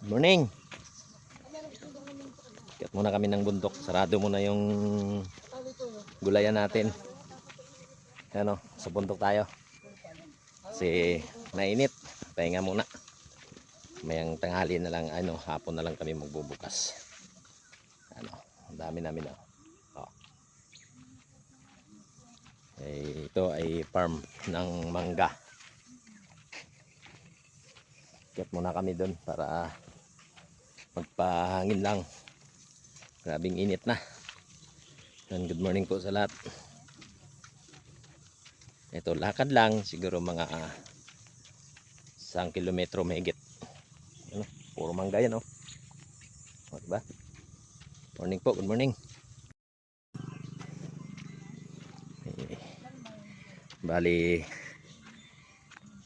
Morning. Kaya muna kami ng bundok. Sarado muna yung gulayan natin. Ano, sa bundok tayo. Kasi mainit. Pahinga muna. Mayang tanghali na lang, ano, hapon na lang kami magbubukas. Ano, ang dami namin oh. oh. Eh, ito ay farm ng mangga. Kaya muna kami doon para magpahangin lang. Grabing init na. And good morning po sa lahat. Ito, lakad lang. Siguro mga ah, isang kilometro mahigit. Ano, puro mangga yan, oh. O, diba? Morning po, good morning. Bali,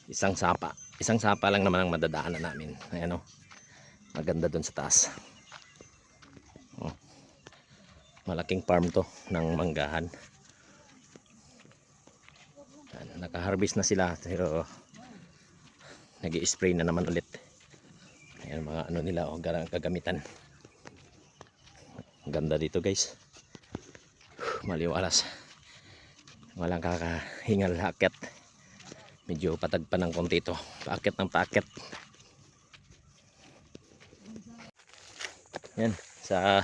isang sapa. Isang sapa lang naman ang madadaanan namin. Ayan, oh. Maganda doon sa taas. Oh. Malaking farm to ng manggahan. Naka-harvest na sila pero nag spray na naman ulit. Ayan mga ano nila o garang kagamitan. Ganda dito guys. Maliwalas. Walang kakahingal hakit. Medyo patag pa ng konti ito. Paakit ng paakit. Yan. Sa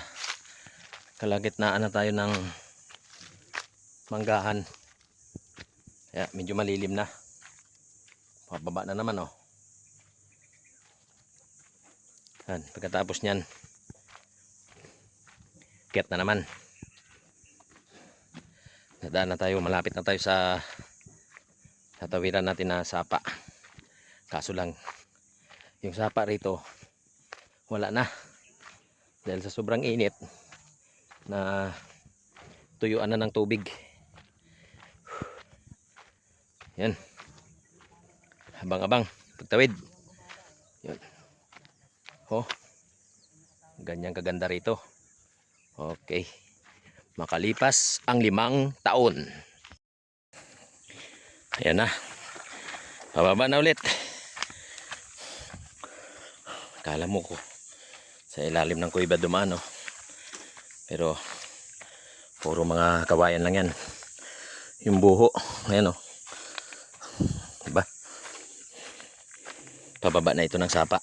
kalagitnaan na tayo ng manggahan. Kaya medyo malilim na. Pababa na naman oh. Yan. Pagkatapos niyan. Kit na naman. Nadaan na tayo. Malapit na tayo sa tatawiran natin na sapa. Kaso lang yung sapa rito wala na. Dahil sa sobrang init na tuyuan na ng tubig. Yan. Abang-abang. Pagtawid. Yan. Oh. Ganyan kaganda rito. Okay. Makalipas ang limang taon. Ayan na. Pababa na ulit. Kala mo ko sa ilalim ng kuiba dumaan, no? Pero puro mga kawayan lang yan. Yung buho, ayan, oh. Diba? Pababa na ito ng sapa.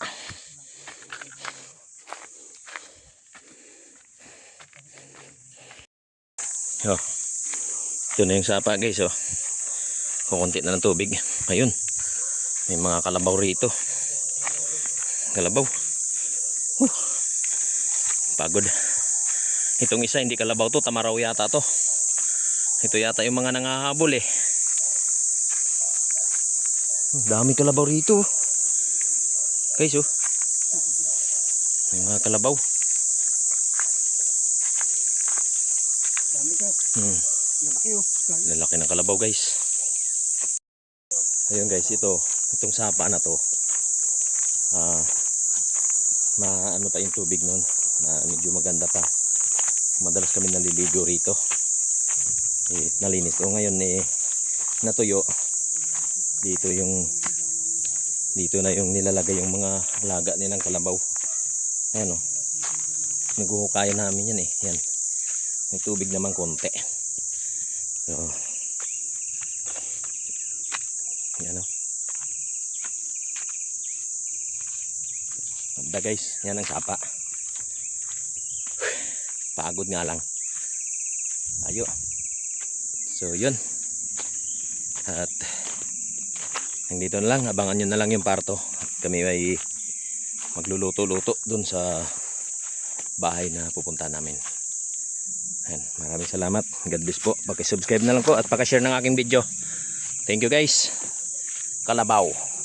Oh. Ito na yung sapa, guys, oh kukunti na ng tubig ayun may mga kalabaw rito kalabaw huh. Pagod. Itong isa hindi kalabaw to. Tamaraw yata to. Ito yata yung mga nangahabol eh. Dami kalabaw rito. Guys oh. May mga kalabaw. Dami ka. hmm. Lalaki oh. lalaki ng kalabaw guys. Ayun guys ito. Itong sapa na to. Ah maano pa yung tubig nun? Na medyo maganda pa. Madalas kami naliligo rito. Eh, nalinis. O ngayon eh natuyo. Dito yung dito na yung nilalagay yung mga alaga nilang kalabaw. Ayan o. Naghuhukayan namin yan eh. Yan may tubig naman konti. So yan o. Ganda guys. Yan ang sapa. Pagod nga lang. Ayo. So yun. At nandito na lang. Abangan nyo na lang yung parto. Kami ay magluluto-luto dun sa bahay na pupunta namin. Ayan, maraming salamat. God bless po. Paki-subscribe na lang po at paki-share ng aking video. Thank you guys. Kalabaw.